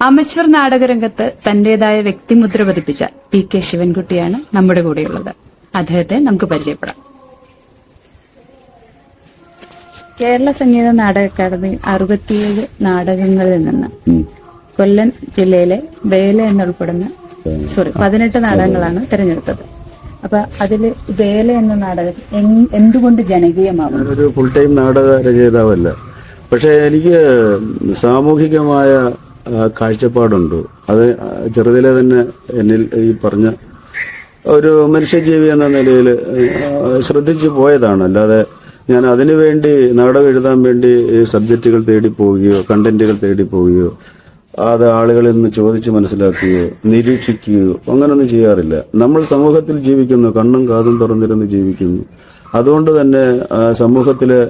Amateur നാടകരംഗത്ത് തന്റേതായ വ്യക്തിമുദ്ര പതിപ്പിച്ച പി കെ ശിവൻകുട്ടിയാണ് നമ്മുടെ കൂടെയുള്ളത്. അദ്ദേഹത്തെ നമുക്ക് പരിചയപ്പെടാം. കേരള സംഗീത നാടക അക്കാദമി അറുപത്തിയേഴ് നാടകങ്ങളിൽ നിന്ന് കൊല്ലം ജില്ലയിലെ വേല എന്നുൾപ്പെടുന്ന സോറി പതിനെട്ട് നാടകങ്ങളാണ് തിരഞ്ഞെടുത്തത്. അപ്പൊ അതിൽ വേല എന്ന നാടകം എന്തുകൊണ്ട് ജനകീയമാകും ഒരു ഫുൾ ടൈം നാടക രചയിതാവല്ല. പക്ഷെ എനിക്ക് സാമൂഹികമായ കാഴ്ചപ്പാടുണ്ട്. അത് ചെറുതിലെ തന്നെ എന്നിൽ ഈ പറഞ്ഞ ഒരു മനുഷ്യജീവി എന്ന നിലയിൽ ശ്രദ്ധിച്ചു പോയതാണ്. അല്ലാതെ ഞാൻ അതിനു വേണ്ടി നാടകം എഴുതാൻ വേണ്ടി സബ്ജക്റ്റുകൾ തേടി പോവുകയോ കണ്ടന്റുകൾ തേടി പോവുകയോ അത് ആളുകളിൽ നിന്ന് ചോദിച്ച് മനസ്സിലാക്കുകയോ നിരീക്ഷിക്കുകയോ അങ്ങനൊന്നും ചെയ്യാറില്ല. നമ്മൾ സമൂഹത്തിൽ ജീവിക്കുന്നു കണ്ണും കാതും തുറന്നിരുന്ന് ജീവിക്കുന്നു. അതുകൊണ്ട് തന്നെ സമൂഹത്തിലെ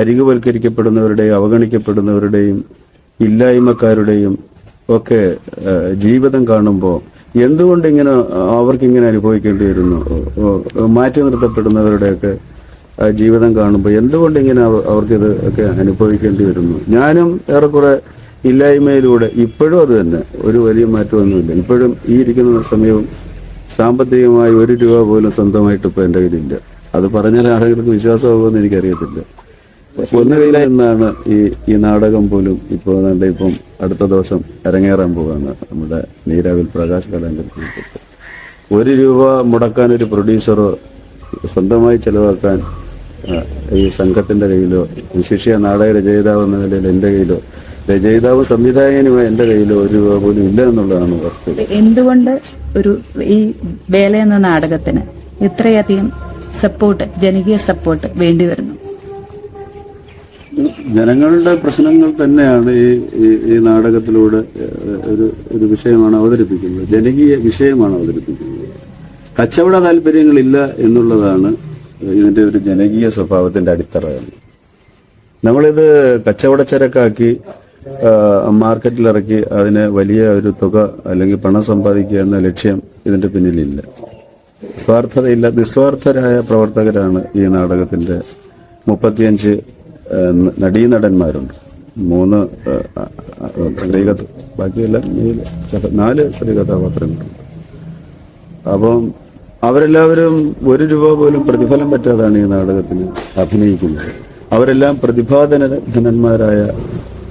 അരികുവൽക്കരിക്കപ്പെടുന്നവരുടെയും അവഗണിക്കപ്പെടുന്നവരുടെയും ഇല്ലായ്മക്കാരുടെയും ഒക്കെ ജീവിതം കാണുമ്പോൾ എന്തുകൊണ്ട് ഇങ്ങനെ അവർക്ക് ഇങ്ങനെ അനുഭവിക്കേണ്ടി വരുന്നു മാറ്റി നിർത്തപ്പെടുന്നവരുടെയൊക്കെ ജീവിതം കാണുമ്പോൾ എന്തുകൊണ്ട് ഇങ്ങനെ അവർക്ക് അവർക്കിത് ഒക്കെ അനുഭവിക്കേണ്ടി വരുന്നു ഞാനും ഏറെക്കുറെ ഇല്ലായ്മയിലൂടെ ഇപ്പോഴും അത് തന്നെ. ഒരു വലിയ മാറ്റമൊന്നുമില്ല. ഇപ്പോഴും ഈ ഇരിക്കുന്ന സമയവും സാമ്പത്തികമായി ഒരു രൂപ പോലും സ്വന്തമായിട്ട് ഇപ്പൊ എന്റെ കയ്യിലില്ല. അത് പറഞ്ഞാൽ ആരെങ്കിലും വിശ്വാസമാകുമെന്ന് എനിക്കറിയത്തില്ല. ഒന്നുമില്ല എന്നാണ് ഈ ഈ നാടകം പോലും ഇപ്പോൾ ഏതാണ്ട് ഇപ്പം അടുത്ത ദിവസം അരങ്ങേറാൻ പോവാണ് നമ്മുടെ നീരാവിൽ പ്രകാശ് കലാങ്കർക്ക് ഒരു രൂപ മുടക്കാൻ ഒരു പ്രൊഡ്യൂസറോ സ്വന്തമായി ചെലവാക്കാൻ ഈ സംഘത്തിന്റെ കയ്യിലോ വിശിഷ്യ നാടക രചയിതാവ് എന്ന നിലയിൽ എന്റെ കയ്യിലോ രചയിതാവ് സംവിധായകനുമായി എന്റെ കയ്യിലോ ഒരു രൂപ പോലും ഇല്ല എന്നുള്ളതാണ് എന്തുകൊണ്ട് ഒരു ഈ വേല എന്ന നാടകത്തിന് ഇത്രയധികം സപ്പോർട്ട് ജനകീയ സപ്പോർട്ട് വേണ്ടി വരുന്നു? ജനങ്ങളുടെ പ്രശ്നങ്ങൾ തന്നെയാണ് ഈ ഈ- നാടകത്തിലൂടെ ഒരു ഒരു വിഷയമാണ് അവതരിപ്പിക്കുന്നത്. ജനകീയ വിഷയമാണ് അവതരിപ്പിക്കുന്നത്. കച്ചവട താല്പര്യങ്ങളില്ല എന്നുള്ളതാണ് ഇതിന്റെ ഒരു ജനകീയ സ്വഭാവത്തിന്റെ അടിത്തറ നമ്മളിത് കച്ചവടച്ചരക്കാക്കി ചരക്കാക്കി മാർക്കറ്റിലിറക്കി അതിന് വലിയ ഒരു തുക അല്ലെങ്കിൽ പണം സമ്പാദിക്കുക എന്ന ലക്ഷ്യം ഇതിന്റെ പിന്നിലില്ല. സ്വാർത്ഥതയില്ല നിസ്വാർത്ഥരായ പ്രവർത്തകരാണ് ഈ നാടകത്തിന്റെ മുപ്പത്തിയഞ്ച് നടീനടന്മാരുണ്ട്. മൂന്ന് സ്ത്രീ കഥ ബാക്കിയെല്ലാം നാല് സ്ത്രീ കഥാപാത്രങ്ങളുണ്ട് അപ്പം അവരെല്ലാവരും ഒരു രൂപ പോലും പ്രതിഫലം പറ്റാതാണ് ഈ നാടകത്തിന് അഭിനയിക്കുന്നത്. അവരെല്ലാം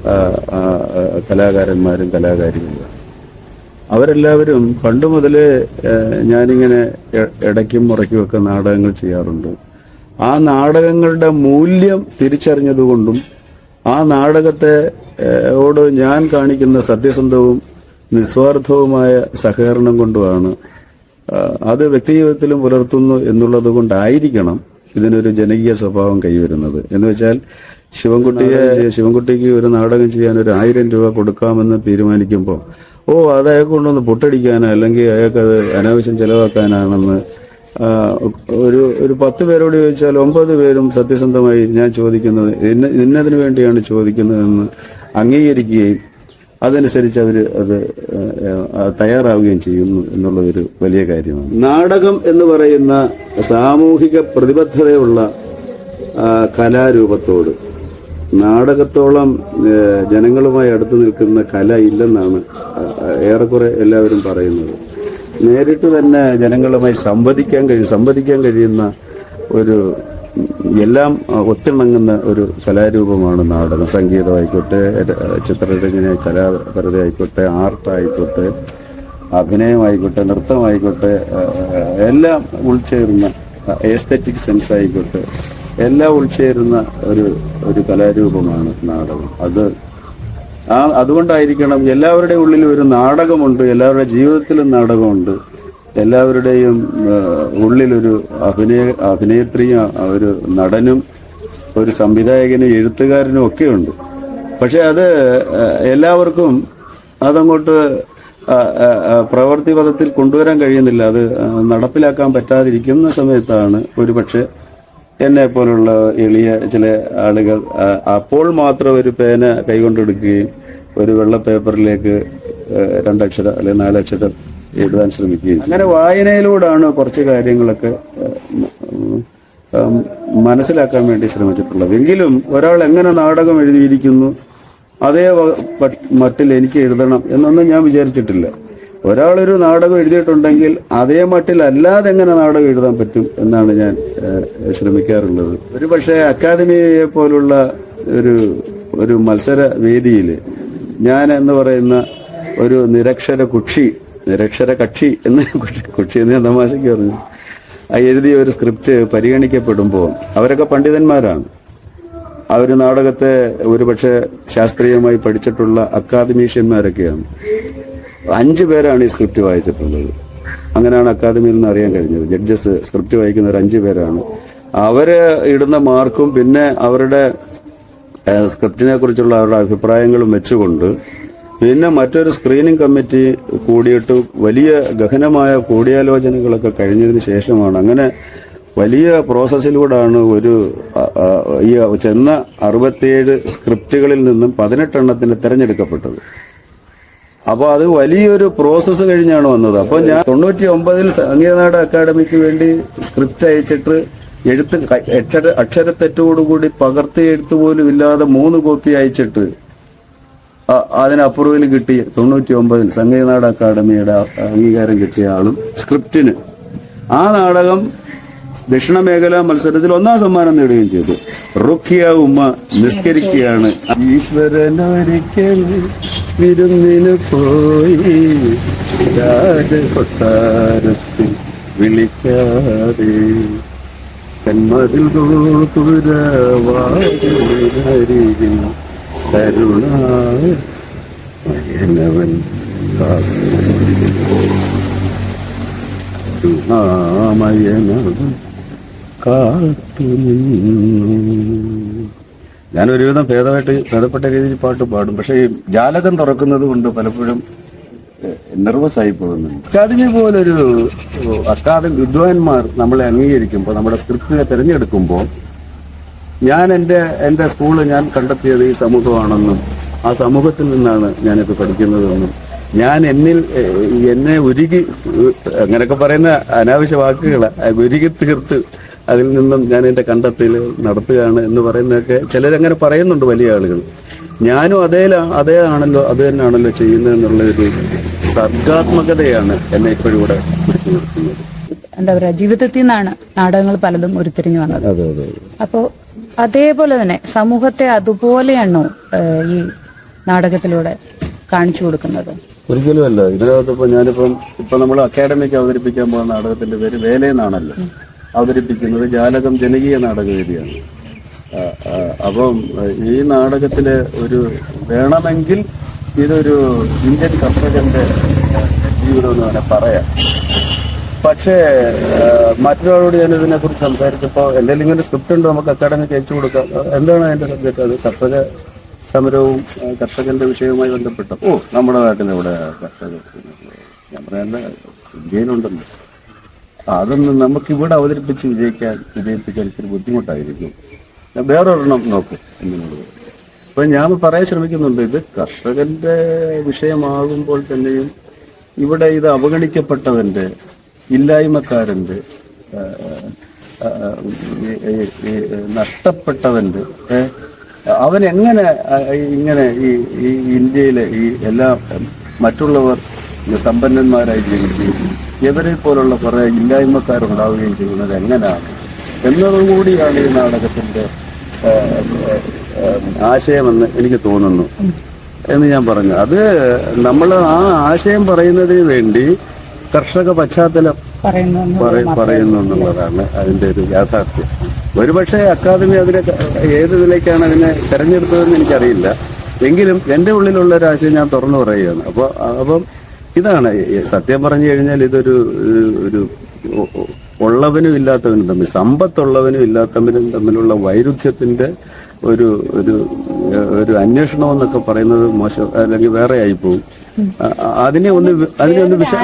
ആ, ആ, കലാകാരന്മാരും കലാകാരികളും. അവരെല്ലാവരും പണ്ട് മുതലേ ഞാനിങ്ങനെ ഇടയ്ക്കും മുറയ്ക്കും ഒക്കെ നാടകങ്ങൾ ചെയ്യാറുണ്ട്. ആ നാടകങ്ങളുടെ മൂല്യം തിരിച്ചറിഞ്ഞതുകൊണ്ടും ആ നാടകത്തെ ഓട് ഞാൻ കാണിക്കുന്ന സത്യസന്ധവും നിസ്വാർത്ഥവുമായ സഹകരണം കൊണ്ടുമാണ് അത് വ്യക്തിജീവിതത്തിലും പുലർത്തുന്നു എന്നുള്ളത് കൊണ്ടായിരിക്കണം ഇതിനൊരു ജനകീയ സ്വഭാവം കൈവരുന്നത്. എന്ന് വെച്ചാൽ ശിവൻകുട്ടിയെ ശിവൻകുട്ടിക്ക് ഒരു നാടകം ചെയ്യാൻ ഒരു ആയിരം രൂപ കൊടുക്കാമെന്ന് തീരുമാനിക്കുമ്പോൾ ഓ അത് അയാൾക്ക് കൊണ്ടൊന്ന് പൊട്ടടിക്കാനോ അല്ലെങ്കിൽ അയാൾക്ക് അത് അനാവശ്യം ചെലവാക്കാനാണെന്ന് ഒരു ഒരു പത്ത് പേരോട് ചോദിച്ചാൽ ഒമ്പത് പേരും സത്യസന്ധമായി ഞാൻ ചോദിക്കുന്നത് ഇന്ന ഇന്നതിനു വേണ്ടിയാണ് ചോദിക്കുന്നതെന്ന് അംഗീകരിക്കുകയും അതനുസരിച്ച് അവർ അത് തയ്യാറാവുകയും ചെയ്യുന്നു എന്നുള്ളതൊരു വലിയ കാര്യമാണ്. നാടകം എന്ന് പറയുന്ന സാമൂഹിക പ്രതിബദ്ധതയുള്ള കലാരൂപത്തോട് നാടകത്തോളം ജനങ്ങളുമായി അടുത്തു നിൽക്കുന്ന കല ഇല്ലെന്നാണ് ഏറെക്കുറെ എല്ലാവരും പറയുന്നത്. നേരിട്ട് തന്നെ ജനങ്ങളുമായി സംവദിക്കാൻ കഴിയും സംവദിക്കാൻ കഴിയുന്ന ഒരു എല്ലാം ഒത്തിണങ്ങുന്ന ഒരു കലാരൂപമാണ് നാടകം. സംഗീതമായിക്കോട്ടെ ചിത്രരചന കലാപരത ആയിക്കോട്ടെ ആർട്ടായിക്കോട്ടെ അഭിനയമായിക്കോട്ടെ നൃത്തമായിക്കോട്ടെ എല്ലാം ഉൾച്ചേരുന്ന എസ്തറ്റിക് സെൻസ് ആയിക്കോട്ടെ എല്ലാം ഉൾച്ചേരുന്ന ഒരു ഒരു കലാരൂപമാണ് നാടകം. അത് ആ അതുകൊണ്ടായിരിക്കണം എല്ലാവരുടെ ഉള്ളിൽ ഒരു നാടകമുണ്ട് എല്ലാവരുടെ ജീവിതത്തിലും നാടകമുണ്ട്. എല്ലാവരുടെയും ഉള്ളിലൊരു അഭിനയ അഭിനേത്രിയും ഒരു നടനും ഒരു സംവിധായകനും എഴുത്തുകാരനും ഒക്കെ ഉണ്ട്. പക്ഷെ അത് എല്ലാവർക്കും അതങ്ങോട്ട് പ്രവൃത്തി പദത്തിൽ കൊണ്ടുവരാൻ കഴിയുന്നില്ല. അത് നടപ്പിലാക്കാൻ പറ്റാതിരിക്കുന്ന സമയത്താണ് ഒരുപക്ഷെ എന്നെ പോലുള്ള എളിയ ചില ആളുകൾ അപ്പോൾ മാത്രം ഒരു പേന കൈകൊണ്ടെടുക്കുകയും ഒരു വെള്ള പേപ്പറിലേക്ക് രണ്ടക്ഷരം അല്ലെങ്കിൽ നാലക്ഷരം എഴുതാൻ ശ്രമിക്കുകയും അങ്ങനെ വായനയിലൂടെയാണ് കുറച്ച് കാര്യങ്ങളൊക്കെ മനസ്സിലാക്കാൻ വേണ്ടി ശ്രമിച്ചിട്ടുള്ളത്. എങ്കിലും ഒരാൾ എങ്ങനെ നാടകം എഴുതിയിരിക്കുന്നു അതേ മട്ടിൽ എനിക്ക് എഴുതണം എന്നൊന്നും ഞാൻ വിചാരിച്ചിട്ടില്ല. ഒരാളൊരു നാടകം എഴുതിയിട്ടുണ്ടെങ്കിൽ അതേ മട്ടിൽ അല്ലാതെ എങ്ങനെ നാടകം എഴുതാൻ പറ്റും എന്നാണ് ഞാൻ ശ്രമിക്കാറുള്ളത്. ഒരു പക്ഷേ അക്കാദമിയെ പോലുള്ള ഒരു ഒരു മത്സര വേദിയിൽ ഞാൻ എന്ന് പറയുന്ന ഒരു നിരക്ഷര കുക്ഷി നിരക്ഷര കക്ഷി എന്ന് കുക്ഷി എന്ന് തമാശയ്ക്ക് പറഞ്ഞു ആ എഴുതിയ ഒരു സ്ക്രിപ്റ്റ് പരിഗണിക്കപ്പെടുമ്പോൾ അവരൊക്കെ പണ്ഡിതന്മാരാണ്. ആ ഒരു നാടകത്തെ ഒരുപക്ഷെ ശാസ്ത്രീയമായി പഠിച്ചിട്ടുള്ള അക്കാദമീഷ്യന്മാരൊക്കെയാണ്. അഞ്ചു പേരാണ് ഈ സ്ക്രിപ്റ്റ് വായിച്ചിട്ടുള്ളത്. അങ്ങനെയാണ് അക്കാദമിയിൽ നിന്ന് അറിയാൻ കഴിഞ്ഞത്. ജഡ്ജസ് സ്ക്രിപ്റ്റ് വായിക്കുന്നവർ അഞ്ചു പേരാണ്. അവർ ഇടുന്ന മാർക്കും പിന്നെ അവരുടെ സ്ക്രിപ്റ്റിനെ കുറിച്ചുള്ള അവരുടെ അഭിപ്രായങ്ങളും വെച്ചുകൊണ്ട് പിന്നെ മറ്റൊരു സ്ക്രീനിംഗ് കമ്മിറ്റി കൂടിയിട്ട് വലിയ ഗഹനമായ കൂടിയാലോചനകളൊക്കെ കഴിഞ്ഞതിന് ശേഷമാണ് അങ്ങനെ വലിയ പ്രോസസ്സിലൂടെയാണ് ഒരു ഈ ചെന്ന അറുപത്തിയേഴ് സ്ക്രിപ്റ്റുകളിൽ നിന്നും പതിനെട്ടെണ്ണത്തിന് തിരഞ്ഞെടുക്കപ്പെട്ടത്. അപ്പൊ അത് വലിയൊരു പ്രോസസ്സ് കഴിഞ്ഞാണ് വന്നത്. അപ്പൊ ഞാൻ തൊണ്ണൂറ്റി ഒമ്പതിൽ സംഗീതനാട് അക്കാദമിക്ക് വേണ്ടി സ്ക്രിപ്റ്റ് അയച്ചിട്ട് എഴുത്ത് അക്ഷര അക്ഷരത്തെറ്റോടുകൂടി പകർത്തി എഴുത്ത് പോലും ഇല്ലാതെ മൂന്ന് കോപ്പി അയച്ചിട്ട് അതിന് അപ്രൂവൽ കിട്ടി തൊണ്ണൂറ്റി ഒമ്പതിൽ സംഗീതനാട് അക്കാദമിയുടെ അംഗീകാരം കിട്ടിയ ആളും സ്ക്രിപ്റ്റിന് ആ നാടകം ദക്ഷിണ മേഖലാ മത്സരത്തിൽ ഒന്നാം സമ്മാനം നേടുകയും ചെയ്തു. റുഖിയ ഉമ്മ നിസ്കരിക്കുകയാണ്. ഈശ്വരനൊരിക്കൽ വിരുന്നിന് പോയി രാജകൊട്ടാരത്തിൽ വിളിക്കാതെ കന്മതിൽ ഗോപുരവാരികിൽ കരുണായനവൻ കരുണാമയനവൻ കാത്തു ഞാൻ ഒരുവിധം ഭേദമായിട്ട് ഭേദപ്പെട്ട രീതിയിൽ പാട്ട് പാടും. പക്ഷേ ഈ ജാലകം തുറക്കുന്നത് കൊണ്ട് പലപ്പോഴും നെർവസ് ആയി പോകുന്നുണ്ട്. അക്കാദമി പോലൊരു അക്കാദമി വിദ്വാൻമാർ നമ്മളെ അംഗീകരിക്കുമ്പോൾ നമ്മുടെ സ്ക്രിപ്റ്റിനെ തിരഞ്ഞെടുക്കുമ്പോൾ ഞാൻ എന്റെ എന്റെ സ്കൂൾ ഞാൻ കണ്ടെത്തിയത് ഈ സമൂഹമാണെന്നും ആ സമൂഹത്തിൽ നിന്നാണ് ഞാനിപ്പോൾ പഠിക്കുന്നതെന്നും ഞാൻ എന്നിൽ എന്നെ ഉരുകി അങ്ങനെയൊക്കെ പറയുന്ന അനാവശ്യ വാക്കുകൾ ഉരുകി തീർത്ത് അതിൽ നിന്നും ഞാൻ എന്റെ കണ്ടെത്തൽ നടത്തുകയാണ് എന്ന് പറയുന്നതൊക്കെ ചിലരങ്ങനെ പറയുന്നുണ്ട് വലിയ ആളുകൾ. ഞാനും അതേ അതേ ആണല്ലോ അത് തന്നെയാണല്ലോ ചെയ്യുന്നത് എന്നുള്ള ഒരു സർഗാത്മകതയാണ് എന്നെ ഇപ്പോഴും ഇവിടെ നിർത്തുന്നത് എന്താ പറയാ ജീവിതത്തിൽ നിന്നാണ് നാടകങ്ങൾ പലതും ഉരുത്തിരിഞ്ഞു വന്നത്. അതെ അതെ അപ്പോ അതേപോലെ തന്നെ സമൂഹത്തെ അതുപോലെയാണോ ഈ നാടകത്തിലൂടെ കാണിച്ചു കൊടുക്കുന്നത്? ഒരിക്കലും അല്ല ഇതിനകത്ത് ഇപ്പൊ ഞാനിപ്പം ഇപ്പൊ നമ്മൾ അക്കാഡമിക്ക് അവതരിപ്പിക്കാൻ പോകുന്ന നാടകത്തിന്റെ പേര് വേലയെന്നാണല്ലോ. അവതരിപ്പിക്കുന്നത് ജാലകം ജനകീയ നാടകവേദിയാണ് അപ്പം ഈ നാടകത്തിൽ ഒരു വേണമെങ്കിൽ ഇതൊരു ഇന്ത്യൻ കർഷകന്റെ ജീവിതം എന്ന് തന്നെ പറയാം. പക്ഷേ മറ്റൊരാളോട് ഞാൻ ഇതിനെ കുറിച്ച് സംസാരിച്ചപ്പോൾ എന്തെങ്കിലും ഇങ്ങനെ സ്ക്രിപ്റ്റ് ഉണ്ട് നമുക്ക് അക്കാഡമിക്ക് അയച്ചു കൊടുക്കാം. എന്താണ് അതിന്റെ സബ്ജക്ട് അത് കർഷക സമരവും കർഷകന്റെ വിഷയവുമായി ബന്ധപ്പെട്ട ഓ നമ്മുടെ നാട്ടിൽ ഇവിടെ കർഷകർ ഞാൻ പറയാനുള്ള ഇന്ത്യയിലുണ്ടല്ലോ. അതൊന്നും നമുക്ക് ഇവിടെ അവതരിപ്പിച്ച് വിജയിക്കാൻ വിജയിപ്പിക്കാൻ ഇത്തിരി ബുദ്ധിമുട്ടായിരിക്കും. വേറൊരെണ്ണം നോക്കും എന്നുള്ളത് അപ്പൊ ഞാൻ പറയാൻ ശ്രമിക്കുന്നുണ്ട് ഇത് കർഷകന്റെ വിഷയമാകുമ്പോൾ തന്നെയും ഇവിടെ ഇത് അവഗണിക്കപ്പെട്ടവന്റെ ഇല്ലായ്മക്കാരന്റെ നഷ്ടപ്പെട്ടവന്റെ അവൻ എങ്ങനെ ഇങ്ങനെ ഈ ഇന്ത്യയിലെ ഈ എല്ലാ മറ്റുള്ളവർ സമ്പന്നന്മാരായി ജീവിക്കുകയും ഇവരെ പോലുള്ള കുറെ ഇല്ലായ്മക്കാരുണ്ടാവുകയും ചെയ്യുന്നത് എങ്ങനെയാണ്? എന്നതും കൂടിയാണ് ഈ നാടകത്തിന്റെ ആശയമെന്ന് എനിക്ക് തോന്നുന്നു. എന്ന് ഞാൻ പറഞ്ഞു. അത് നമ്മൾ ആ ആശയം പറയുന്നതിന് വേണ്ടി കർഷക പശ്ചാത്തലം പറയുന്നു പറ- എന്നുള്ളതാണ് അതിന്റെ ഒരു യാഥാർത്ഥ്യം. ഒരുപക്ഷെ അക്കാദമി അതിനെ ഏത് ഇതിലേക്കാണ് അതിനെ തെരഞ്ഞെടുത്തതെന്ന് എനിക്കറിയില്ല. എങ്കിലും എന്റെ ഉള്ളിലുള്ള ഒരു ആശയം ഞാൻ തുറന്നു പറയുകയാണ്. അപ്പോൾ അപ്പം ഇതാണ് സത്യം പറഞ്ഞു കഴിഞ്ഞാൽ ഇതൊരു ഒരു- ഉള്ളവനും ഇല്ലാത്തവനും തമ്മിൽ സമ്പത്തുള്ളവനും ഇല്ലാത്തവനും തമ്മിലുള്ള വൈരുദ്ധ്യത്തിന്റെ ഒരു ഒരു ഒരു അന്വേഷണം എന്നൊക്കെ പറയുന്നത് മോശം അല്ലെങ്കിൽ വേറെ ആയി പോകും അതിനെ ഒന്ന് അതിനെ ഒന്ന് വിഷ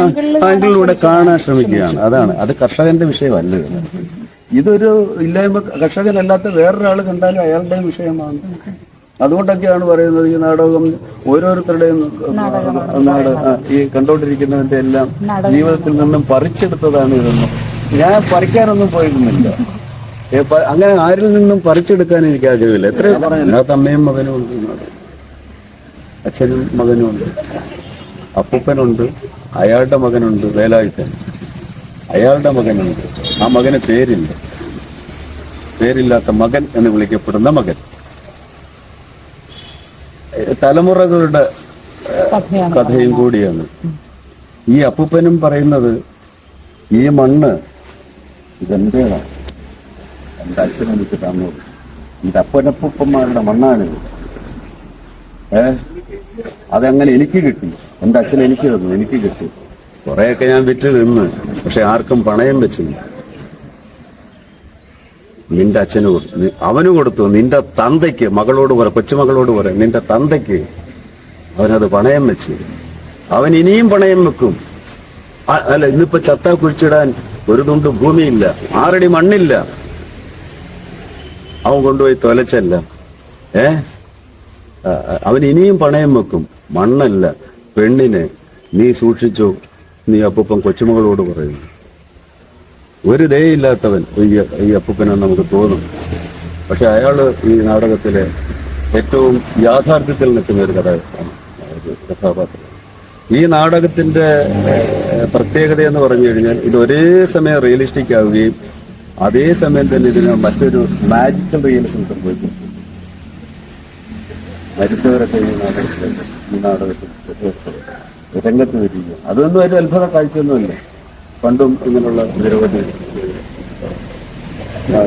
ആംഗിളിലൂടെ കാണാൻ ശ്രമിക്കുകയാണ്. അതാണ്. അത് കർഷകന്റെ വിഷയമല്ല ഇത്. ഇതൊരു ഇല്ലായ്മ കർഷകനല്ലാത്ത വേറൊരാൾ കണ്ടാലും അയാളുടെ വിഷയമാണ്. അതുകൊണ്ടൊക്കെയാണ് പറയുന്നത് ഈ നാടകം ഓരോരുത്തരുടെയും ഈ കണ്ടോണ്ടിരിക്കുന്നവന്റെ എല്ലാം ജീവിതത്തിൽ നിന്നും പറിച്ചെടുത്തതാണ് ഇതൊന്നും. ഞാൻ പറിക്കാനൊന്നും പോയിരുന്നില്ല. അങ്ങനെ ആരിൽ നിന്നും പറിച്ചെടുക്കാൻ എനിക്ക് ആഗ്രഹമില്ല. എത്രയോ പറഞ്ഞു അതിനകത്ത് അമ്മയും മകനും ഉണ്ട് നാടകം. അച്ഛനും മകനും ഉണ്ട്. അപ്പൂപ്പനുണ്ട് അയാളുടെ മകനുണ്ട് വേലായുധൻ. അയാളുടെ മകനുണ്ട്. ആ മകന് പേരില്ല. പേരില്ലാത്ത മകൻ എന്ന് വിളിക്കപ്പെടുന്ന മകൻ. തലമുറകളുടെ കഥയും കൂടിയാണ്. ഈ അപ്പൂപ്പനും പറയുന്നത് ഈ മണ്ണ് ഇതെന്റേതാണ് എന്റെ അച്ഛൻ എനിക്ക് തന്നു എന്റെ അപ്പനപ്പൂപ്പന്മാരുടെ മണ്ണാണിത്. ഏ? അതങ്ങനെ എനിക്ക് കിട്ടി. എന്റെ അച്ഛൻ എനിക്ക് തന്നു എനിക്ക് കിട്ടി. കുറെയൊക്കെ ഞാൻ വിറ്റ് തിന്ന് പക്ഷെ ആർക്കും പണയം വെച്ചില്ല. നിന്റെ അച്ഛന് അവന് കൊടുത്തു. നിന്റെ തന്തയ്ക്ക് മകളോട് പറ കൊച്ചുമകളോട് പറ. നിന്റെ തന്തയ്ക്ക് അവനത് പണയം വെച്ച്. അവൻ ഇനിയും പണയം വെക്കും. അല്ല ഇന്നിപ്പോ ചത്ത കുഴിച്ചിടാൻ ഒരു തുണ്ട് ഭൂമിയില്ല. ആറടി മണ്ണില്ല. അവൻ കൊണ്ടുപോയി തൊലച്ചല്ല. ഏ? അവൻ ഇനിയും പണയം വെക്കും. മണ്ണല്ല. പെണ്ണിനെ നീ സൂക്ഷിച്ചു. നീ അപ്പം കൊച്ചുമകളോട് പറയുന്നു. ഒരു ദയയില്ലാത്തവൻ ഈ ഈ നമുക്ക് തോന്നും. പക്ഷെ അയാൾ ഈ നാടകത്തിലെ ഏറ്റവും യാഥാർത്ഥ്യത്തിൽ നിൽക്കുന്ന ഒരു കഥാപാത്രമാണ് കഥാപാത്രം. ഈ നാടകത്തിന്റെ പ്രത്യേകത എന്ന് പറഞ്ഞു കഴിഞ്ഞാൽ ഇത് ഒരേ സമയം റിയലിസ്റ്റിക് ആവുകയും അതേ സമയം തന്നെ ഇതിന് മറ്റൊരു മാജിക്കൽ റിയലിസം സംഭവിക്കും. മരിച്ചവരൊക്കെ ഈ നാടകത്തിൽ ഈ നാടകത്തിൽ രംഗത്ത് വരിക അതൊന്നും ഒരു അത്ഭുത കാഴ്ചയൊന്നുമില്ല. പണ്ടും ഇങ്ങനെയുള്ള നിരവധി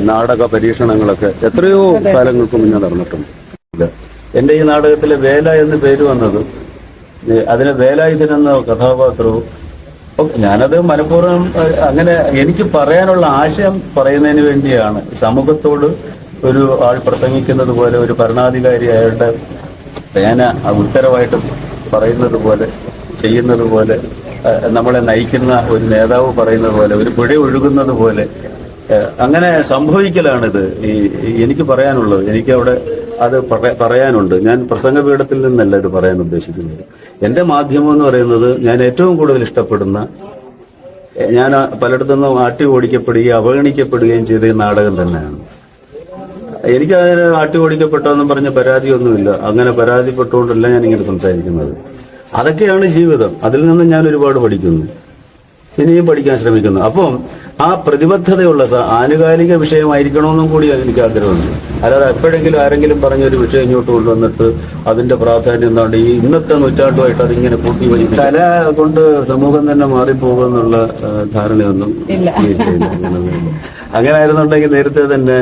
നാടക പരീക്ഷണങ്ങളൊക്കെ എത്രയോ കാലങ്ങൾക്ക് മുന്നേ നടന്നിട്ടുണ്ട്. എന്റെ എന്റെ ഈ നാടകത്തിലെ വേല എന്ന് പേര് വന്നത് അതിലെ അതിന് വേലായുധൻ എന്ന കഥാപാത്രവും ഞാനത് മനഃപൂർവം അങ്ങനെ എനിക്ക് പറയാനുള്ള ആശയം പറയുന്നതിന് വേണ്ടിയാണ്. സമൂഹത്തോട് ഒരു ആൾ പ്രസംഗിക്കുന്നത് പോലെ ഒരു ഭരണാധികാരി അയാളുടെ പേന ഉത്തരവായിട്ട് പറയുന്നത് പോലെ ചെയ്യുന്നത് പോലെ നമ്മളെ നയിക്കുന്ന ഒരു നേതാവ് പറയുന്നത് പോലെ ഒരു പുഴ ഒഴുകുന്നത് പോലെ. അങ്ങനെ സംഭവിക്കലാണിത്. ഈ എനിക്ക് പറയാനുള്ളത്. എനിക്ക് അവിടെ അത് പറയാനുണ്ട്. ഞാൻ പ്രസംഗപീഠത്തിൽ നിന്നല്ല ഇത് പറയാൻ ഉദ്ദേശിക്കുന്നത്. എന്റെ മാധ്യമം എന്ന് പറയുന്നത് ഞാൻ ഏറ്റവും കൂടുതൽ ഇഷ്ടപ്പെടുന്ന ഞാൻ പലയിടത്തുനിന്നും ആട്ടി ഓടിക്കപ്പെടുകയും അവഗണിക്കപ്പെടുകയും ചെയ്ത നാടകം തന്നെയാണ്. എനിക്ക് അതിന് ആട്ടി ഓടിക്കപ്പെട്ടെന്നും പറഞ്ഞ പരാതിയൊന്നുമില്ല. അങ്ങനെ പരാതിപ്പെട്ടുകൊണ്ടല്ല ഞാൻ ഇങ്ങനെ സംസാരിക്കുന്നത്. അതൊക്കെയാണ് ജീവിതം. അതിൽ നിന്ന് ഞാൻ ഒരുപാട് പഠിക്കുന്നു. ഇനിയും പഠിക്കാൻ ശ്രമിക്കുന്നു. അപ്പം ആ പ്രതിബദ്ധതയുള്ള ആനുകാലിക വിഷയമായിരിക്കണമെന്നും കൂടി എനിക്ക് ആഗ്രഹമുണ്ട് അല്ലാതെ എപ്പോഴെങ്കിലും ആരെങ്കിലും പറഞ്ഞൊരു വിഷയം ഇങ്ങോട്ട് കൊണ്ടുവന്നിട്ട് അതിന്റെ പ്രാധാന്യം എന്താണ്ട് ഈ ഇന്നത്തെ നൂറ്റാണ്ടുമായിട്ട് അതിങ്ങനെ കൂട്ടി വഹിക്കും കല കൊണ്ട് സമൂഹം തന്നെ മാറിപ്പോകുമെന്നുള്ള ധാരണയൊന്നും. അങ്ങനെ ആയിരുന്നുണ്ടെങ്കിൽ നേരത്തെ തന്നെ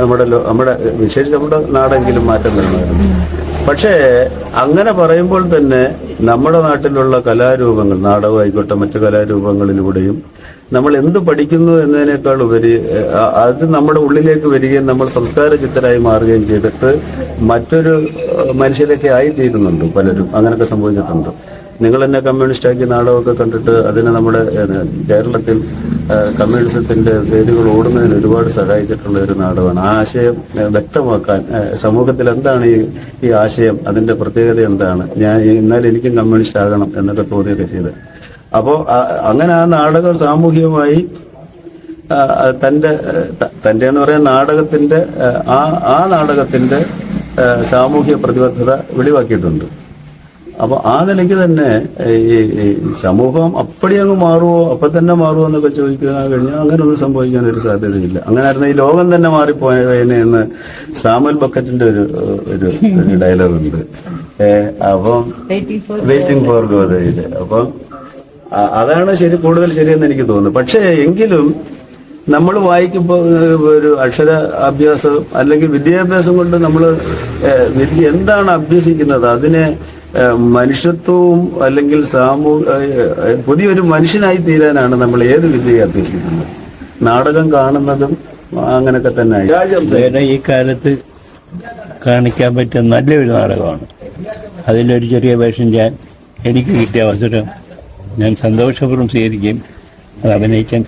നമ്മുടെ നമ്മുടെ വിശേഷിച്ച് നമ്മുടെ നാടെങ്കിലും മാറ്റം വരണമായിരുന്നു പക്ഷേ അങ്ങനെ പറയുമ്പോൾ തന്നെ നമ്മുടെ നാട്ടിലുള്ള കലാരൂപങ്ങൾ നാടകമായിക്കോട്ടെ മറ്റു കലാരൂപങ്ങളിലൂടെയും നമ്മൾ എന്ത് പഠിക്കുന്നു എന്നതിനേക്കാൾ ഉപരി അത് നമ്മുടെ ഉള്ളിലേക്ക് വരികയും നമ്മൾ സംസ്കാര ചിത്തരായി മാറുകയും ചെയ്തിട്ട് മറ്റൊരു മനുഷ്യരൊക്കെ ആയിത്തീരുന്നുണ്ട് പലരും. അങ്ങനെയൊക്കെ സംഭവിച്ചിട്ടുണ്ട്. നിങ്ങൾ തന്നെ കമ്മ്യൂണിസ്റ്റ് ആക്കിയ നാടകമൊക്കെ കണ്ടിട്ട് അതിനെ നമ്മുടെ കേരളത്തിൽ കമ്മ്യൂണിസത്തിന്റെ വേദികൾ ഓടുന്നതിന് ഒരുപാട് സഹായിച്ചിട്ടുള്ള ഒരു നാടകമാണ്. ആ ആശയം വ്യക്തമാക്കാൻ സമൂഹത്തിൽ എന്താണ് ഈ ഈ ആശയം അതിന്റെ പ്രത്യേകത എന്താണ്? ഞാൻ എന്നാൽ എനിക്കും കമ്മ്യൂണിസ്റ്റ് ആകണം എന്നൊക്കെ തോന്നിയൊക്കെ ചെയ്ത് അപ്പോൾ അങ്ങനെ ആ നാടകം സാമൂഹികമായി തന്റെ തന്റെ എന്ന് പറയാൻ നാടകത്തിന്റെ ആ ആ നാടകത്തിന്റെ സാമൂഹ്യ പ്രതിബദ്ധത വെളിവാക്കിയിട്ടുണ്ട്. അപ്പൊ ആ നിലയ്ക്ക് തന്നെ ഈ സമൂഹം അപ്പടി അങ്ങ് മാറുമോ അപ്പൊ തന്നെ മാറുമോ എന്നൊക്കെ ചോദിക്കാൻ കഴിഞ്ഞാൽ അങ്ങനെ ഒന്നും സംഭവിക്കാൻ ഒരു സാധ്യതയില്ല. അങ്ങനെ ആയിരുന്നു ഈ ലോകം തന്നെ മാറിപ്പോയതിനെ എന്ന് സാമൽ ബക്കറ്റിന്റെ ഒരു ഒരു ഡയലോഗ് ഉണ്ട് അപ്പം വെയിറ്റിംഗ് ഫോർ ഗോദയിൽ അപ്പം അതാണ് ശരി കൂടുതൽ ശരിയെന്ന് എനിക്ക് തോന്നുന്നു പക്ഷേ എങ്കിലും നമ്മൾ വായിക്കുമ്പോൾ ഒരു അക്ഷര അഭ്യാസം അല്ലെങ്കിൽ വിദ്യാഭ്യാസം കൊണ്ട് നമ്മൾ എന്താണ് അഭ്യസിക്കുന്നത്? അതിനെ മനുഷ്യത്വവും അല്ലെങ്കിൽ സാമൂഹ ഏഹ്, പുതിയൊരു മനുഷ്യനായി തീരാനാണ് നമ്മൾ ഏത് വിദ്യയെ അഭ്യസിക്കുന്നത്? നാടകം കാണുന്നതും അങ്ങനൊക്കെ തന്നെ ഈ കാലത്ത് കാണിക്കാൻ പറ്റിയ നല്ലൊരു നാടകമാണ്. അതിലൊരു ചെറിയ വേഷം ഞാൻ എനിക്ക് കിട്ടിയ അവസരം ഞാൻ സന്തോഷപൂർവം സ്വീകരിക്കുകയും അത് അഭിനയിക്കാൻ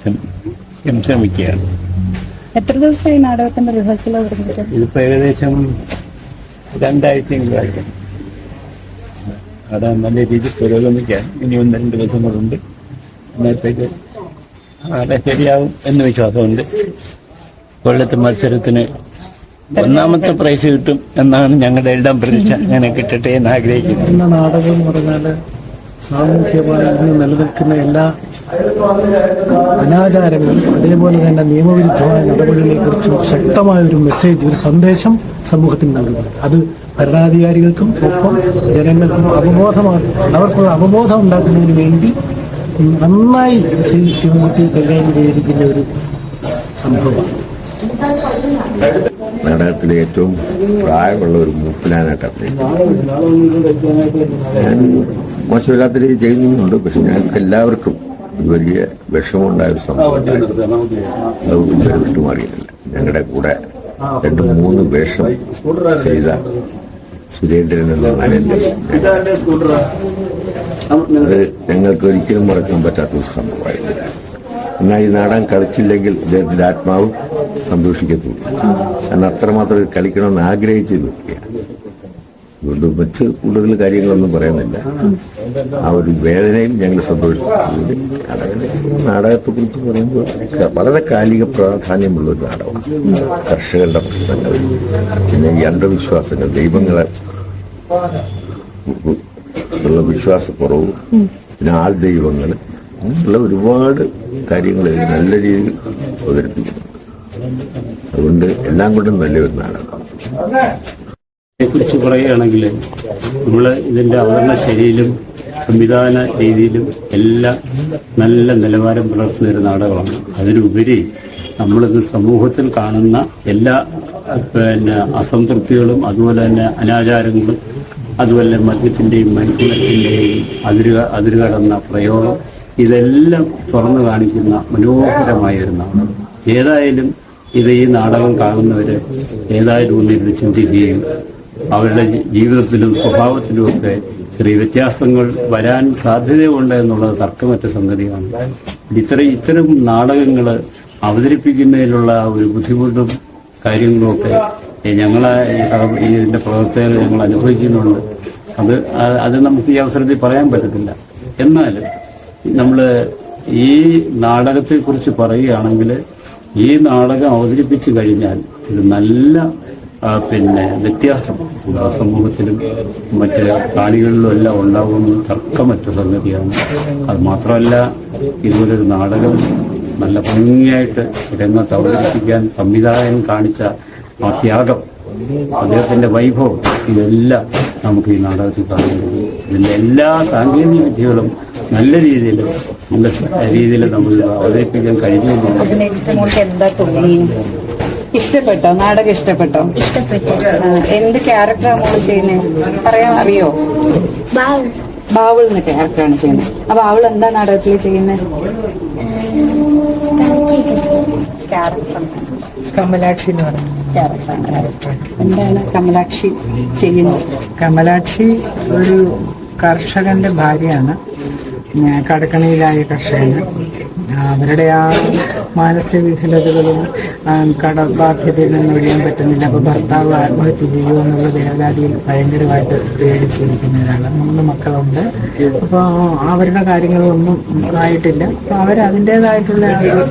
ശ്രമിക്കുകയാണ്. എത്ര ദിവസമായി നാടകത്തിന്റെ റിഹേഴ്സൽ ഇതിപ്പോ ഏകദേശം രണ്ടാഴ്ചയെങ്കിലായിട്ട് അവിടെ നല്ല രീതിയിൽ പുരോഗമിക്കാൻ ഇനി ഒന്ന് രണ്ട് ദിവസം കൂടുണ്ട് അന്നേരത്തേക്ക് അവിടെ ശരിയാവും എന്ന് വിശ്വാസമുണ്ട്. കൊല്ലത്ത് മത്സരത്തിന് ഒന്നാമത്തെ പ്രൈസ് കിട്ടും എന്നാണ് ഞങ്ങളുടെ എല്ലാം പ്രതീക്ഷ. അങ്ങനെ കിട്ടട്ടെ എന്ന് ആഗ്രഹിക്കുന്നത് നാടകം എന്ന് പറഞ്ഞാൽ സാമൂഹ്യമായി നിലനിൽക്കുന്ന എല്ലാ അനാചാരങ്ങളും അതേപോലെ തന്നെ നിയമവിരുദ്ധമായ നടപടികളെ കുറിച്ചും ശക്തമായ ഒരു മെസ്സേജ് ഒരു സന്ദേശം സമൂഹത്തിന് നൽകുന്നു. അത് ഭരണാധികാരികൾക്കും ഒപ്പം ജനങ്ങൾക്കും അവബോധമാണ്. അവർക്കുള്ള അവബോധം ഉണ്ടാക്കുന്നതിന് വേണ്ടി നന്നായി ശിവൻകുട്ടി കൈകാര്യം ചെയ്തിരിക്കുന്ന ഒരു സംഭവമാണ്. നാടകത്തിലെ ഏറ്റവും പ്രായമുള്ള ഒരു മൂപ്പിലാനായിട്ട് ഞാൻ മോശമില്ലാത്ത രീതി ചെയ്യുന്നുണ്ട്. പക്ഷെ ഞങ്ങൾക്ക് എല്ലാവർക്കും വലിയ വിഷമമുണ്ടായ ഒരു സംഭവം വിട്ടുമാറിയിട്ടില്ല. ഞങ്ങളുടെ കൂടെ രണ്ട് മൂന്ന് വേഷം ചെയ്ത സുരേന്ദ്രൻ എന്ന നടൻ ഇതാരുടെ സ്കൂട്ടറാ? അത് ഞങ്ങൾക്ക് ഒരിക്കലും മറക്കാൻ പറ്റാത്ത ഒരു സംഭവമായിരുന്നു. എന്നാൽ ഈ നാടൻ കളിച്ചില്ലെങ്കിൽ അദ്ദേഹത്തിന്റെ ആത്മാവ് സന്തോഷിക്കത്തുള്ളൂ. കാരണം അത്രമാത്രം കളിക്കണമെന്ന് ആഗ്രഹിച്ചു നിൽക്കുകയാണ് അതുകൊണ്ട് മറ്റ് കൂടുതൽ കാര്യങ്ങളൊന്നും പറയുന്നില്ല ആ ഒരു വേദനയും ഞങ്ങൾ സന്തോഷിച്ചു നാടകത്തെ കുറിച്ച് പറയുമ്പോൾ വളരെ കാലിക പ്രാധാന്യമുള്ള ഒരു നാടകമാണ്. കർഷകരുടെ പ്രശ്നങ്ങൾ പിന്നെ ഈ അന്ധവിശ്വാസങ്ങൾ ദൈവങ്ങളെ ഉള്ള വിശ്വാസക്കുറവ് പിന്നെ ആൾ ദൈവങ്ങൾ അങ്ങനെയുള്ള ഒരുപാട് കാര്യങ്ങൾ നല്ല രീതിയിൽ അവതരിപ്പിക്കുന്നു. അതുകൊണ്ട് എല്ലാം കൊണ്ടും നല്ലൊരു നാടകം കുറിച്ച് പറയുകയാണെങ്കിൽ നമ്മൾ ഇതിന്റെ അവതരണ ശൈലിയിലും സംവിധാന രീതിയിലും എല്ലാം നല്ല നിലവാരം പുലർത്തുന്ന ഒരു നാടകമാണ്. അതിനുപരി നമ്മളിന്ന് സമൂഹത്തിൽ കാണുന്ന എല്ലാ പിന്നെ അസംതൃപ്തികളും അതുപോലെ തന്നെ അനാചാരങ്ങളും അതുപോലെ മദ്യത്തിന്റെയും മനുഷ്യത്തിന്റെയും അതിരുക അതിരുകടന്ന പ്രയോഗം ഇതെല്ലാം തുറന്നു കാണിക്കുന്ന മനോഹരമായ ഒരു നാടകം ഏതായാലും ഇത് ഈ നാടകം കാണുന്നവർ ഏതായാലും ഒന്നിരുന്ന് ചിന്തിക്കുകയും അവരുടെ ജീവിതത്തിലും സ്വഭാവത്തിലുമൊക്കെ ചെറിയ വ്യത്യാസങ്ങൾ വരാൻ സാധ്യതയുണ്ട് എന്നുള്ളത് തർക്കമറ്റ സംഗതിയാണ്. ഇത്തരം ഇത്തരം നാടകങ്ങൾ അവതരിപ്പിക്കുന്നതിലുള്ള ഒരു ബുദ്ധിമുട്ടും കാര്യങ്ങളുമൊക്കെ ഏ, ഞങ്ങളെ ഇതിന്റെ പ്രവർത്തകർ ഞങ്ങൾ അനുഭവിക്കുന്നുണ്ട്. അത് അത് നമുക്ക് ഈ അവസരത്തിൽ പറയാൻ പറ്റത്തില്ല. എന്നാൽ നമ്മൾ ഈ നാടകത്തെ കുറിച്ച് പറയുകയാണെങ്കിൽ ഈ നാടകം അവതരിപ്പിച്ചു കഴിഞ്ഞാൽ ഇത് നല്ല പിന്നെ വ്യത്യാസം. സമൂഹത്തിലും മറ്റ് കാണികളിലും എല്ലാം ഉണ്ടാകുമെന്ന് തർക്കമറ്റ സംഗതിയാണ്. അത് മാത്രമല്ല ഇതുപോലൊരു നാടകം നല്ല ഭംഗിയായിട്ട് രംഗത്ത് അവതരിപ്പിക്കാൻ സംവിധായകൻ കാണിച്ച ആ ത്യാഗം അദ്ദേഹത്തിന്റെ വൈഭവം ഇതെല്ലാം നമുക്ക് ഈ നാടകത്തിൽ കാണാൻ ഇതിന്റെ ഇതിന്റെ എല്ലാ സാങ്കേതിക വിദ്യകളും നല്ല രീതിയിൽ നല്ല രീതിയിൽ നമ്മൾ അവതരിപ്പിക്കാൻ കഴിഞ്ഞു ഇഷ്ടപ്പെട്ടോ? നാടകം ഇഷ്ടപ്പെട്ടോ? എന്ത് ക്യാരക്ടറാണ് മോൾ ചെയ്യുന്നത് പറയാൻ അറിയോ? ബാവൾ എന്ന ക്യാരക്ടറാണ് ചെയ്യുന്നത് അപ്പൊ അവൾ എന്താ നാടകത്തിൽ ചെയ്യുന്നത് ക്യാരക്ടർ കമലാക്ഷി എന്ന് പറയുന്നത് എന്താണ് കമലാക്ഷി ചെയ്യുന്നത്? കമലാക്ഷി ഒരു കർഷകന്റെ ഭാര്യയാണ്. കടക്കണിയിലായ കർഷകന്. അവരുടെ ആ മാനസിക വിഫലതകളും കടബാധ്യതയിൽ നിന്ന് ഒഴിയാൻ പറ്റുന്നില്ല. അപ്പോൾ ഭർത്താവ് ആത്മഹത്യ ചെയ്യുമോ എന്നുള്ള വേവലാതിയിൽ ഭയങ്കരമായിട്ട് പേടിച്ചിരിക്കുന്നവരാണ് മൂന്ന് മക്കളുണ്ട്. അപ്പോൾ അവരുടെ കാര്യങ്ങളൊന്നും ആയിട്ടില്ല. അപ്പോൾ അവർ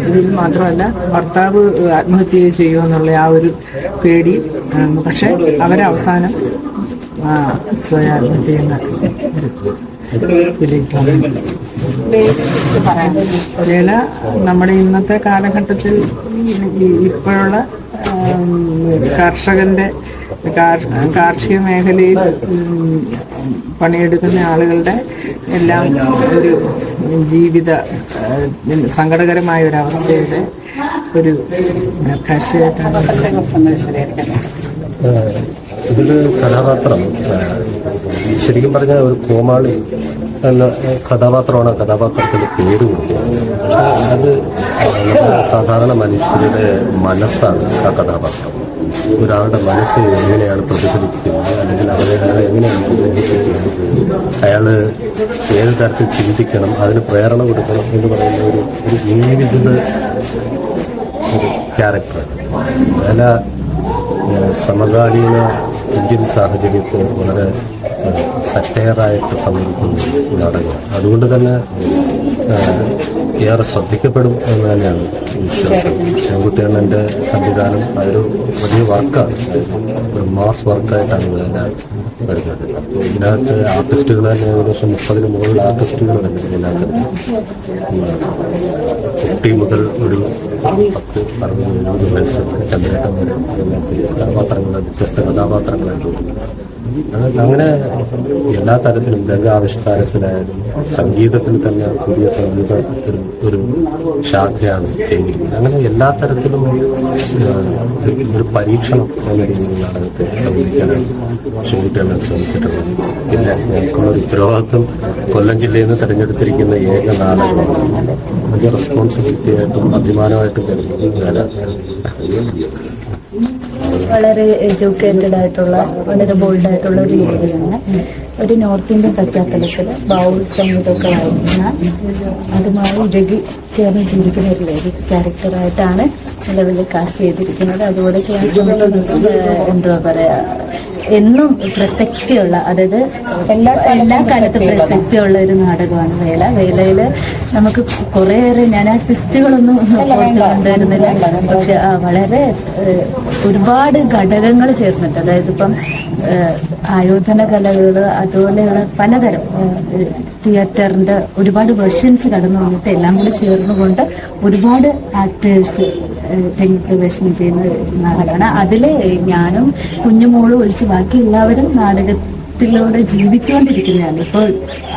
ഇതിൽ മാത്രമല്ല ഭർത്താവ് ആത്മഹത്യ ചെയ്യുമോ എന്നുള്ള ആ ഒരു പേടി പക്ഷേ ആ സ്വയം ആത്മഹത്യ ചെയ്യുന്ന ഒരു വേല നമ്മുടെ ഇന്നത്തെ കാലഘട്ടത്തിൽ ഇപ്പോഴുള്ള കർഷകന്റെ കാർഷിക മേഖലയിൽ പണിയെടുക്കുന്ന ആളുകളുടെ എല്ലാം ഒരു ജീവിത സങ്കടകരമായ ഒരു അവസ്ഥയുടെ ഒരു കാഴ്ചയായിട്ടാണ് ഇതിൽ കഥാപാത്രം ശരിക്കും പറഞ്ഞ ഒരു കോമാളി. എന്ന കഥാപാത്രമാണ് ആ കഥാപാത്രത്തിന് പേര് കൊടുക്കുന്നത് അത് സാധാരണ മനുഷ്യരുടെ മനസ്സാണ് ആ കഥാപാത്രം. ഒരാളുടെ മനസ്സ് എങ്ങനെയാണ് പ്രതിഫലിപ്പിക്കുന്നത് അല്ലെങ്കിൽ അവരെ എങ്ങനെയാണ് പ്രതിഫലിപ്പിക്കുന്നത് അയാൾ ഏത് തരത്തിൽ ചിന്തിക്കണം അതിന് പ്രേരണ കൊടുക്കണം എന്ന് പറയുന്ന ഒരു ഒരു ജീവിത ഒരു ക്യാരക്ടറാണ് അല്ല സമകാലീന ഇന്ത്യൻ സാഹചര്യത്തെ വളരെ സറ്റയറായിട്ട് സമീപിക്കുന്ന നാടകം അതുകൊണ്ട് തന്നെ ഏറെ ശ്രദ്ധിക്കപ്പെടും എന്ന് തന്നെയാണ് വിശ്വാസം. ശിവൻകുട്ടിയണ്ണന്റെ സംവിധാനം. അതൊരു വലിയ വർക്കാണ്. ഒരു മാസ് വർക്കായിട്ടാണ് ഇതിനെ വരുന്നത്. ഇതിനകത്ത് ആർട്ടിസ്റ്റുകൾ തന്നെ ഏകദേശം മുപ്പതിന് മുകളിൽ ആർട്ടിസ്റ്റുകൾ തന്നെ ഇതിനകത്ത് കുട്ടി മുതൽ ഒരു പത്ത് അറുപത് എഴുപത് വയസ്സ് ചന്ദ്രേട്ടൻ വരെ കഥാപാത്രങ്ങൾ വ്യത്യസ്ത കഥാപാത്രങ്ങളായിട്ട് വരുന്നു. അത് അങ്ങനെ എല്ലാ തരത്തിലും രംഗാവിഷ്കാരത്തിലായാലും സംഗീതത്തിൽ തന്നെ പുതിയ സംഗീത ഒരു ഒരു ശാഖയാണ് ചെയ്തിരിക്കുന്നത്. അങ്ങനെ എല്ലാ തരത്തിലും ഒരു- പരീക്ഷണം എന്ന രീതിയിൽ നാടകത്തെ സമീപിക്കാനാണ് ശ്രമിക്കാൻ ശ്രമിച്ചിട്ടുള്ളത്. പിന്നെ ഞങ്ങൾക്കുള്ള ഉത്തരവാദിത്വം കൊല്ലം ജില്ലയിൽ നിന്ന് തെരഞ്ഞെടുത്തിരിക്കുന്ന ഏക നാടകമാണ്. വലിയ റെസ്പോൺസിബിലിറ്റി ആയിട്ടും അഭിമാനമായിട്ടും കരുതുന്നത് വളരെ എഡ്യൂക്കേറ്റഡ് ആയിട്ടുള്ള വളരെ ബോൾഡ് ആയിട്ടുള്ള ഒരു രീതിയിലാണ്. ഒരു നോർത്ത് ഇന്ത്യൻ പശ്ചാത്തലത്തിൽ ബൗൾ സംഗീതമൊക്കെ വായിക്കുന്ന അതുമായി ഇഴകി ചേർന്ന് ജീവിക്കുന്ന ഒരു ലേഡി ക്യാരക്ടറായിട്ടാണ് നിലവിൽ കാസ്റ്റ് ചെയ്തിരിക്കുന്നത്. അതുപോലെ ചെയ്യാൻ എന്താ പറയുക എന്നും പ്രസക്തിയുള്ള അതായത് എല്ലാ എല്ലാ കാലത്തും പ്രസക്തിയുള്ള ഒരു നാടകമാണ് വേല വേലയിൽ നമുക്ക് കുറേയേറെ ഞാൻ ആ ട്വിസ്റ്റുകളൊന്നും കൊണ്ടുവരുന്നില്ല പക്ഷെ ആ, വളരെ ഒരുപാട് ഘടകങ്ങൾ ചേർന്നിട്ട് അതായത് ഇപ്പം ആയോധന കലകൾ അതുപോലെയുള്ള പലതരം തിയേറ്ററിന്റെ ഒരുപാട് വെർഷൻസ് കടന്നു വന്നിട്ട് എല്ലാം കൂടി ചേർന്നുകൊണ്ട് ഒരുപാട് ആക്ടേഴ്സ് രംഗപ്രവേശനം ചെയ്യുന്ന നാടകമാണ്. അതിൽ ഞാനും കുഞ്ഞുമോളും ഒഴിച്ച് ബാക്കി എല്ലാവരും നാടകത്തിലൂടെ ജീവിച്ചുകൊണ്ടിരിക്കുന്നതാണ്. ഇപ്പോൾ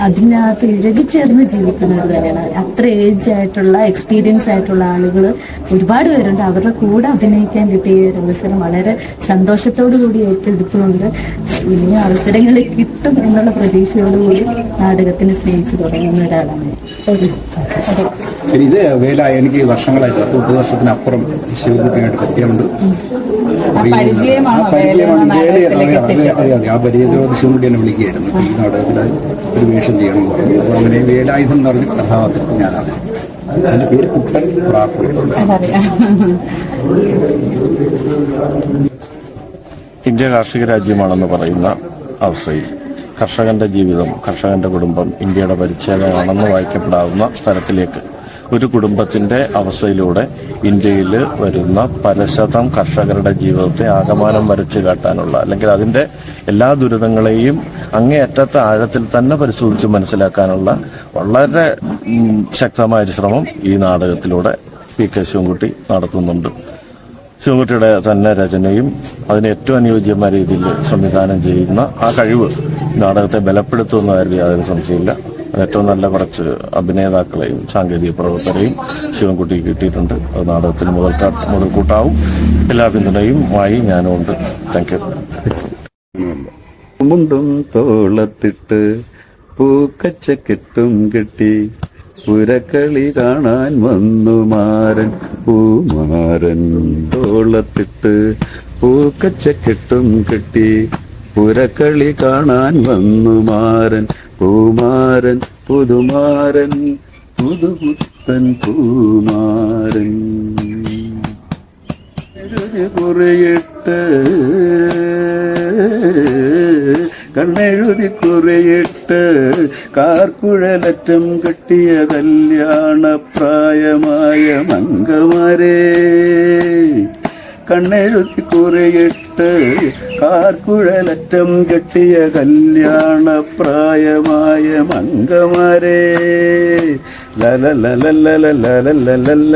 അതിനകത്ത് ഇഴകിച്ചേർന്ന് ജീവിക്കുന്നവർ തന്നെയാണ് അത്ര ഏജ് ആയിട്ടുള്ള എക്സ്പീരിയൻസ് ആയിട്ടുള്ള ആളുകൾ ഒരുപാട് പേരുണ്ട്. അവരുടെ കൂടെ അഭിനയിക്കാൻ കിട്ടിയ അവസരം വളരെ സന്തോഷത്തോടു കൂടി ഏറ്റെടുത്തുകൊണ്ട് ഇനി അവസരങ്ങൾ കിട്ടും എന്നുള്ള പ്രതീക്ഷയോടുകൂടി നാടകത്തിന് സ്നേഹിച്ചു തുടങ്ങുന്ന ഒരാളാണ് ഇത് വേല എനിക്ക് വർഷങ്ങളായിട്ട് പത്ത് മുപ്പത് വർഷത്തിനപ്പുറം ശിവകുട്ടിയായിട്ട് പറ്റിയുണ്ട് ആ പരിചയമാണ് വേല അതെ അതെ അതെ ആ പരിചയത്തോട് ശിവകുട്ടി എന്നെ വിളിക്കുകയായിരുന്നു. ഈ നാടകത്തിൽ ഒരു വേഷം ചെയ്യണം പറഞ്ഞു. അപ്പോൾ അങ്ങനെ വേലായുധം എന്ന് പറഞ്ഞ കഥാപാത്രത്തിൽ ഞാനാണ്. അതിന്റെ പേര് കുട്ടൻ അതറിയാം ഇന്ത്യ കാർഷിക രാജ്യമാണെന്ന് പറയുന്ന അവസ്ഥയിൽ കർഷകന്റെ ജീവിതം കർഷകന്റെ കുടുംബം ഇന്ത്യയുടെ പരിച്ഛേദമാണെന്ന് വായിക്കപ്പെടാവുന്ന തരത്തിലേക്ക് ഒരു കുടുംബത്തിന്റെ അവസ്ഥയിലൂടെ ഇന്ത്യയിൽ വരുന്ന പലശതം കർഷകരുടെ ജീവിതത്തെ ആകമാനം വരച്ചു കാട്ടാനുള്ള അല്ലെങ്കിൽ അതിന്റെ എല്ലാ ദുരിതങ്ങളെയും അങ്ങേയറ്റത്തെ ആഴത്തിൽ തന്നെ പരിശോധിച്ച് മനസ്സിലാക്കാനുള്ള വളരെ ശക്തമായ ശ്രമം ഈ നാടകത്തിലൂടെ പി കെ ശിവൻകുട്ടി നടത്തുന്നുണ്ട്. ശിവൻകുട്ടിയുടെ തന്നെ രചനയും അതിന് ഏറ്റവും അനുയോജ്യമായ രീതിയിൽ സംവിധാനം ചെയ്യുന്ന ആ കഴിവ് നാടകത്തെ ബലപ്പെടുത്തുന്ന കാര്യത്തിൽ യാതൊരു സംശയമില്ല ഏറ്റവും നല്ല കുറച്ച് അഭിനേതാക്കളെയും സാങ്കേതിക പ്രവർത്തകരെയും ശിവൻകുട്ടിക്ക് കിട്ടിയിട്ടുണ്ട്. അത് നാടകത്തിന് മുതൽ മുതൽക്കൂട്ടാവും എല്ലാ പിന്തുണയുമായി ഞാനും ഉണ്ട് താങ്ക് യു മുണ്ടും തോളത്തിട്ട് പൂക്കച്ച കെട്ടും കെട്ടി പുരക്കളി കാണാൻ വന്നു മാരൻ പൂമാരൻ. തോളത്തിട്ട് പൂക്കച്ച കെട്ടും കെട്ടി പുരക്കളി കാണാൻ വന്നു മാരൻ പൂമാരൻ പുതുമാരൻ പുതുപുത്തൻ പൂമാരൻ. കുറയിട്ട് കണ്ണെഴുതി കുറയിട്ട് കാർക്കുഴലറ്റം കെട്ടിയ കല്യാണ പ്രായമായ മംഗമാരേ. കണ്ണെഴുതി കുറിയിട്ട് കാർക്കുഴലറ്റം കെട്ടിയ കല്യാണ പ്രായമായ മംഗമാരെ. ലലലലലലലലലലല